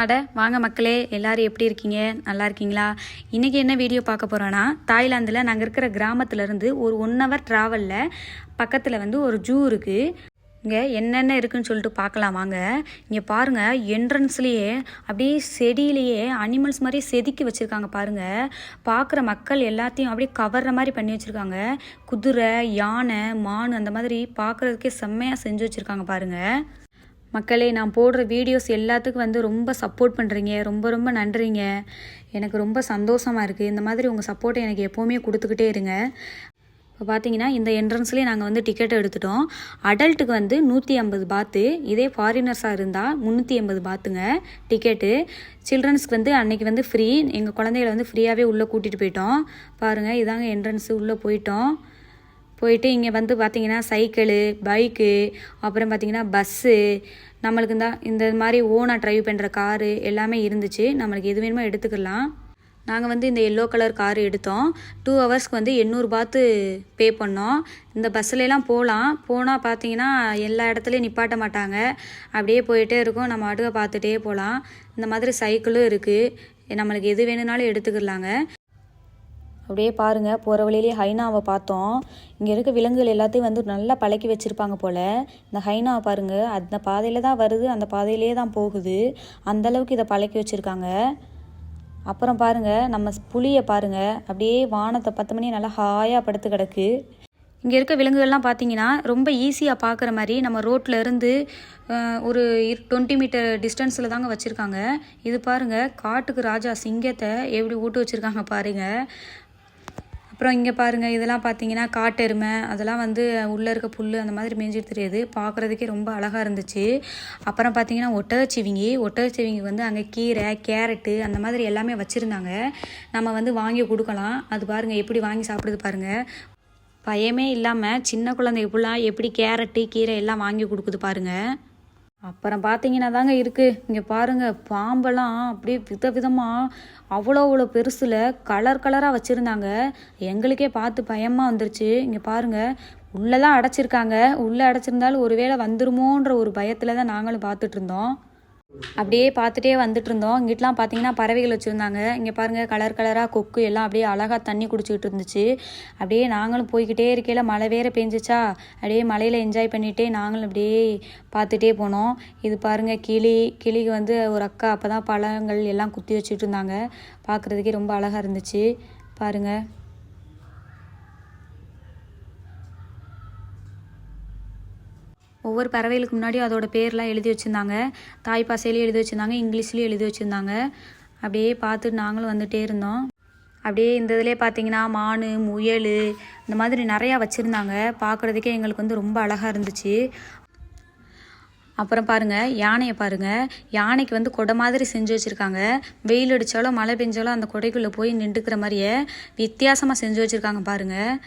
அட வாங்க மக்களே எல்லாரும் எப்படி இருக்கீங்க? நல்லா இருக்கீங்களா? இன்றைக்கி என்ன வீடியோ பார்க்க போகிறோன்னா தாய்லாந்தில் நாங்கள் இருக்கிற கிராமத்துலேருந்து ஒரு ஒன் ஹவர் ட்ராவலில் பக்கத்தில் வந்து ஒரு ஜூ இருக்குது இங்கே என்னென்ன இருக்குன்னு சொல்லிட்டு பார்க்கலாம் வாங்க. இங்கே பாருங்கள் என்ட்ரன்ஸ்லேயே அப்படியே செடியிலேயே அனிமல்ஸ் மாதிரி செதுக்கி வச்சுருக்காங்க பாருங்கள் பார்க்குற மக்கள் எல்லாத்தையும் அப்படியே கவர்ற மாதிரி பண்ணி வச்சுருக்காங்க. குதிரை யானை மான் அந்த மாதிரி பார்க்குறதுக்கே செம்மையாக செஞ்சு வச்சுருக்காங்க பாருங்கள் மக்களே நான் போடுற வீடியோஸ் எல்லாத்துக்கும் வந்து ரொம்ப சப்போர்ட் பண்ணுறீங்க ரொம்ப ரொம்ப நன்றிங்க. எனக்கு ரொம்ப சந்தோஷமாக இருக்குது இந்த மாதிரி உங்கள் சப்போர்ட்டை எனக்கு எப்போவுமே கொடுத்துக்கிட்டே இருங்க. இப்போ பார்த்தீங்கன்னா இந்த என்ட்ரன்ஸ்லேயே நாங்கள் வந்து டிக்கெட் எடுத்துட்டோம். அடல்ட்டுக்கு வந்து நூற்றி ஐம்பது பாத்து இதே ஃபாரினர்ஸாக இருந்தால் முந்நூற்றி ஐம்பது பாத்துங்க டிக்கெட்டு சில்ட்ரன்ஸ்க்கு வந்து அன்னைக்கு வந்து ஃப்ரீ எங்கள் குழந்தைகளை வந்து ஃப்ரீயாகவே உள்ளே கூட்டிகிட்டு போயிட்டோம். பாருங்கள் இதாங்க என்ட்ரன்ஸு உள்ளே போயிட்டோம். போயிட்டு இங்கே வந்து பார்த்திங்கன்னா சைக்கிளு பைக்கு அப்புறம் பார்த்திங்கன்னா பஸ்ஸு நம்மளுக்கு இந்த இந்த மாதிரி ஓனாக ட்ரைவ் பண்ணுற காரு எல்லாமே இருந்துச்சு. நம்மளுக்கு எது வேணுமோ எடுத்துக்கலாம். நாங்கள் வந்து இந்த எல்லோ கலர் கார் எடுத்தோம். டூ ஹவர்ஸ்க்கு வந்து எண்ணூறு பாத்து பே பண்ணோம். இந்த பஸ்ஸுலலாம் போகலாம். போனால் பார்த்தீங்கன்னா எல்லா இடத்துலையும் நிப்பாட்ட மாட்டாங்க. அப்படியே போயிட்டே இருக்கும். நம்ம அடுக பார்த்துட்டே போகலாம். இந்த மாதிரி சைக்கிளும் இருக்குது நம்மளுக்கு எது வேணும்னாலும் எடுத்துக்கலாங்க. அப்படியே பாருங்கள் போகிற வழியிலே ஹைனாவை பார்த்தோம். இங்கே இருக்க விலங்குகள் எல்லாத்தையும் வந்து நல்லா பழக்கி வச்சுருப்பாங்க போல். இந்த ஹைனாவை பாருங்கள் அந்த பாதையில் தான் வருது அந்த பாதையிலே தான் போகுது. அந்தளவுக்கு இதை பழக்கி வச்சுருக்காங்க. அப்புறம் பாருங்கள் நம்ம புளியை பாருங்கள் அப்படியே வானத்தை பத்து மணி நல்லா ஹாயாக படுத்து கிடக்கு. இங்கே இருக்க விலங்குகள்லாம் பார்த்தீங்கன்னா ரொம்ப ஈஸியாக பார்க்குற மாதிரி நம்ம ரோட்டில் இருந்து ஒரு டுவெண்ட்டி மீட்டர் டிஸ்டன்ஸில் தாங்க வச்சுருக்காங்க. இது பாருங்கள் காட்டுக்கு ராஜா சிங்கத்தை எப்படி ஊட்டு வச்சுருக்காங்க பாருங்கள் அப்புறம் இங்கே பாருங்கள் இதெல்லாம் பார்த்தீங்கன்னா காட்டெருமை அதெல்லாம் வந்து உள்ளே இருக்க புல் அந்த மாதிரி மேய்ஞ்சிட்டு தெரியாது. பார்க்குறதுக்கே ரொம்ப அழகாக இருந்துச்சு. அப்புறம் பார்த்தீங்கன்னா ஒட்டகச்சிவிங்கி ஒட்டகச்சிவிங்கி வந்து அங்கே கீரை கேரட்டு அந்த மாதிரி எல்லாமே வச்சுருந்தாங்க. நம்ம வந்து வாங்கி கொடுக்கலாம். அது பாருங்கள் எப்படி வாங்கி சாப்பிடுது பாருங்கள் பயமே இல்லாமல் சின்ன குழந்தை ஃபுல்லாக எப்படி கேரட்டு கீரை எல்லாம் வாங்கி கொடுக்குது பாருங்கள் அப்புறம் பார்த்தீங்கன்னா தாங்க இருக்குது இங்கே பாருங்கள் பாம்பெல்லாம் அப்படியே வித விதமாக அவ்வளோ அவ்வளோ பெருசில் கலர் கலராக வச்சுருந்தாங்க. எங்களுக்கே பார்த்து பயமாக வந்துருச்சு. இங்கே பாருங்கள் உள்ளே தான் அடைச்சிருக்காங்க. உள்ளே அடைச்சிருந்தாலும் ஒருவேளை வந்துருமோன்ற ஒரு பயத்தில் தான் நாங்களும் பார்த்துட்டு இருந்தோம். அப்படியே பார்த்துட்டே வந்துட்டு இருந்தோம். இங்கிட்டலாம் பார்த்தீங்கன்னா பறவைகள் வச்சுருந்தாங்க. இங்கே பாருங்கள் கலர் கலராக கொக்கு எல்லாம் அப்படியே அழகாக தண்ணி குடிச்சிக்கிட்டு இருந்துச்சு. அப்படியே நாங்களும் போய்கிட்டே இருக்கையில் மழை வேற பெஞ்சிச்சா. அப்படியே மலையில் என்ஜாய் பண்ணிகிட்டே நாங்களும் அப்படியே பார்த்துட்டே போனோம். இது பாருங்கள் கிளி. கிளிக்கு வந்து ஒரு அக்கா அப்போ தான் பழங்கள் எல்லாம் குத்தி வச்சுட்டு இருந்தாங்க. பார்க்குறதுக்கே ரொம்ப அழகாக இருந்துச்சு. பாருங்கள் ஒவ்வொரு பறவைகளுக்கு முன்னாடியும் அதோட பேர்லாம் எழுதி வச்சுருந்தாங்க. தாய் பாசையிலையும் எழுதி வச்சுருந்தாங்க இங்கிலீஷ்லேயும் எழுதி வச்சுருந்தாங்க. அப்படியே பார்த்துட்டு நாங்களும் வந்துகிட்டே இருந்தோம். அப்படியே இந்த இதிலே பார்த்தீங்கன்னா மான் முயல் இந்த மாதிரி நிறையா வச்சுருந்தாங்க. பார்க்குறதுக்கே எங்களுக்கு வந்து ரொம்ப அழகாக இருந்துச்சு. அப்புறம் பாருங்கள் யானையை பாருங்கள் யானைக்கு வந்து கொடை மாதிரி செஞ்சு வச்சுருக்காங்க. வெயில் அடித்தாலும் மழை பெஞ்சாலும் அந்த கொடைக்குள்ளே போய் நின்றுக்கிற மாதிரியே வித்தியாசமாக செஞ்சு வச்சுருக்காங்க பாருங்கள்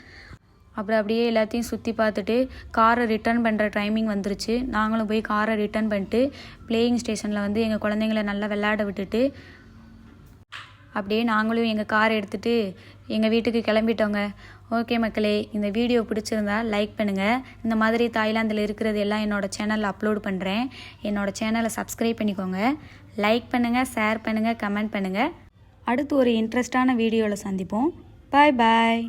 அப்புறம் அப்படியே எல்லாத்தையும் சுற்றி பார்த்துட்டு காரை ரிட்டர்ன் பண்ணுற டைமிங் வந்துருச்சு. நாங்களும் போய் காரை ரிட்டர்ன் பண்ணிட்டு பிளேயிங் ஸ்டேஷனில் வந்து எங்கள் குழந்தைங்கள நல்லா விளையாட விட்டுட்டு அப்படியே நாங்களும் எங்கள் காரை எடுத்துகிட்டு எங்கள் வீட்டுக்கு கிளம்பிட்டோங்க. ஓகே மக்களே இந்த வீடியோ பிடிச்சிருந்தா லைக் பண்ணுங்கள் இந்த மாதிரி தாய்லாந்தில் இருக்கிறது எல்லாம் என்னோடய சேனலில் அப்லோட் பண்ணுறேன் என்னோடய சேனலை சப்ஸ்கிரைப் பண்ணிக்கோங்க. லைக் பண்ணுங்கள் ஷேர் பண்ணுங்கள் கமெண்ட் பண்ணுங்கள் அடுத்து ஒரு இன்ட்ரெஸ்டான வீடியோவில் சந்திப்போம். பாய் பாய்